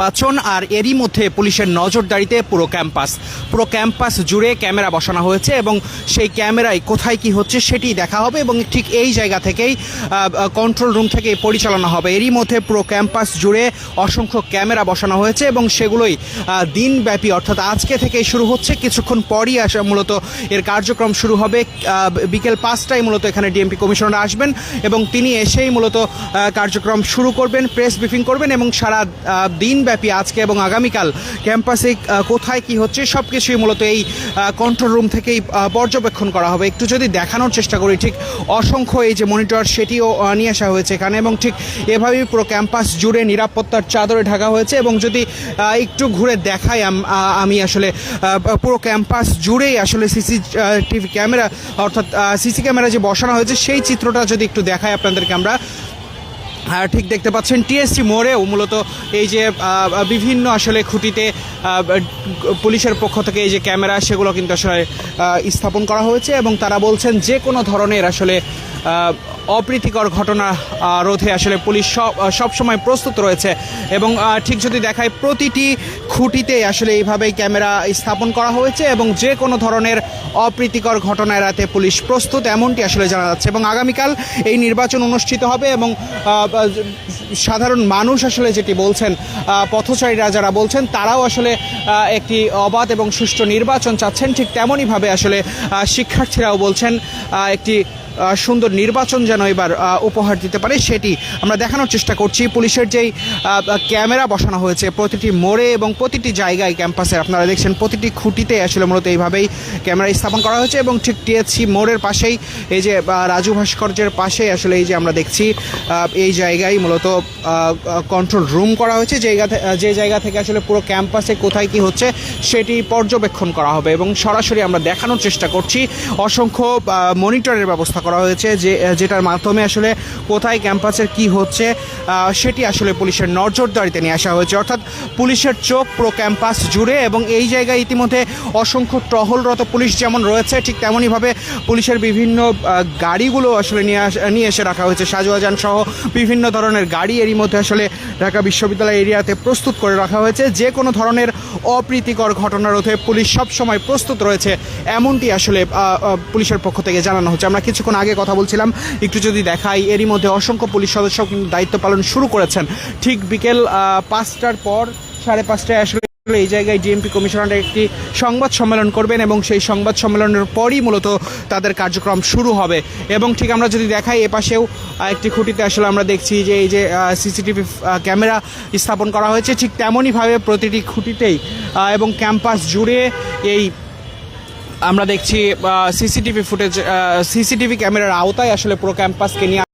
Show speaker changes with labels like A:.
A: নির্বাচন আর এরই মধ্যে পুলিশের নজরদারিতে পুরো ক্যাম্পাস। পুরো ক্যাম্পাস জুড়ে ক্যামেরা বসানো হয়েছে এবং সেই ক্যামেরায় কোথায় কি হচ্ছে সেটি দেখা হবে এবং ঠিক এই জায়গা থেকেই কন্ট্রোল রুম থেকে পরিচালনা হবে। এরই মধ্যে পুরো ক্যাম্পাস জুড়ে অসংখ্য ক্যামেরা বসানো হয়েছে এবং সেগুলোই দিনব্যাপী অর্থাৎ আজকে থেকেই শুরু হচ্ছে। কিছুক্ষণ পরই আসা মূলত এর কার্যক্রম শুরু হবে। বিকেল পাঁচটায় মূলত এখানে ডিএমপি কমিশনার আসবেন এবং তিনি এসেই মূলত কার্যক্রম শুরু করবেন প্রেস ব্রিফিং করবেন এবং সারা আহ, দিনব্যাপী আজকে এবং আগামীকাল ক্যাম্পাসে কোথায় কি হচ্ছে সব কিছুই মূলত এই কন্ট্রোল রুম থেকেই পর্যবেক্ষণ করা হবে। একটু যদি দেখানোর চেষ্টা করি, ঠিক অসংখ্য এই যে মনিটর সেটিও নিয়ে আসা হয়েছে এখানে এবং ঠিক এভাবেই পুরো ক্যাম্পাস জুড়ে নিরাপত্তার চাদরে ঢাকা হয়েছে এবং যদি একটু ঘুরে দেখাই আমি আসলে পুরো ক্যাম্পাস জুড়েই আসলে সিসি টিভি ক্যামেরা, অর্থাৎ সিসি ক্যামেরা যে বসানো হয়েছে, সেই চিত্রটা যদি একটু দেখাই আপনাদেরকে আমরা। ঠিক দেখতে পাচ্ছেন, টিএসসি মোড়েও মূলত এই যে বিভিন্ন আসলে খুঁটিতে পুলিশের পক্ষ থেকে এই যে ক্যামেরা, সেগুলো কিন্তু আসলে স্থাপন করা হয়েছে এবং তারা বলছেন যে কোনো ধরনের আসলে অপ্রীতিকর ঘটনা রোধে আসলে পুলিশ সব সব সময় প্রস্তুত রয়েছে। এবং ঠিক যদি দেখায় প্রতিটি খুঁটিতে আসলে এইভাবেই ক্যামেরা স্থাপন করা হয়েছে এবং যে কোনো ধরনের অপ্রীতিকর ঘটনা এড়াতে পুলিশ প্রস্তুত, এমনটি আসলে জানা যাচ্ছে। এবং আগামীকাল এই নির্বাচন অনুষ্ঠিত হবে এবং সাধারণ মানুষ আসলে যেটি বলছেন পথচারীরা যারা বলছেন, তারাও আসলে একটি অবাধ এবং সুষ্ঠু নির্বাচন চাচ্ছেন। ঠিক তেমনইভাবে আসলে শিক্ষার্থীরাও বলছেন একটি সুন্দর নির্বাচন যেন এবার উপহার দিতে পারে, সেটি আমরা দেখানোর চেষ্টা করছি। পুলিশের যেই ক্যামেরা বসানো হয়েছে, প্রতিটি মোড়ে এবং প্রতিটি জায়গায় ক্যাম্পাসে, আপনারা দেখছেন প্রতিটি খুঁটিতে আসলে মূলত এইভাবেই ক্যামেরা স্থাপন করা হয়েছে এবং ঠিক টিএসসি মোড়ের পাশেই এই যে রাজু ভাস্কর্যের পাশেই আসলে এই যে আমরা দেখছি এই জায়গায় মূলত কন্ট্রোল রুম করা হয়েছে। জায়গা যে জায়গা থেকে আসলে পুরো ক্যাম্পাসে কোথায় কি হচ্ছে সেটি পর্যবেক্ষণ করা হবে এবং সরাসরি আমরা দেখানোর চেষ্টা করছি। অসংখ্য মনিটরের ব্যবস্থা করা হয়েছে যে যেটার মাধ্যমে আসলে কোথায় ক্যাম্পাসের কি হচ্ছে সেটি আসলে পুলিশের নজরদারিতে নিয়ে আসা হয়েছে। অর্থাৎ পুলিশের চোখ প্রো ক্যাম্পাস জুড়ে এবং এই জায়গায় ইতিমধ্যে অসংখ্য টহলরত পুলিশ যেমন রয়েছে, ঠিক তেমনইভাবে পুলিশের বিভিন্ন গাড়িগুলো আসলে নিয়ে নিয়ে এসে রাখা হয়েছে। সাজুয়াজান সহ বিভিন্ন ধরনের গাড়ি এরই মধ্যে আসলে ঢাকা বিশ্ববিদ্যালয় এরিয়াতে প্রস্তুত করে রাখা হয়েছে। যে কোনো ধরনের অপ্রীতিকর ঘটনা রোধে পুলিশ সব সময় প্রস্তুত রয়েছে। এমনটি আসলে পুলিশের পক্ষ থেকে জানানো হচ্ছে। আমরা কিছুক্ষণ আগে কথা বলছিলাম, একটু যদি দেখাই, এরই মধ্যে অসংখ্য পুলিশ সদস্য দায়িত্ব পালন শুরু করেছেন। ঠিক বিকেল পাঁচটার পর, সাড়ে পাঁচটায় আসলে এই জায়গায় ডিএমপি কমিশনার একটি সংবাদ সম্মেলন করবেন এবং সেই সংবাদ সম্মেলনের পরই মূলত তাদের কার্যক্রম শুরু হবে। এবং ঠিক আমরা যদি দেখাই এপাশেও একটি খুঁটিতে আসলে আমরা দেখছি যে এই যে সিসিটিভি ক্যামেরা স্থাপন করা হয়েছে, ঠিক তেমনইভাবে প্রতিটি খুঁটিতেই এবং ক্যাম্পাস জুড়ে এই আমরা দেখছি সিসিটিভি ফুটেজ সিসিটিভি ক্যামেরার আওতায় আসলে পুরো ক্যাম্পাসকে নিয়ে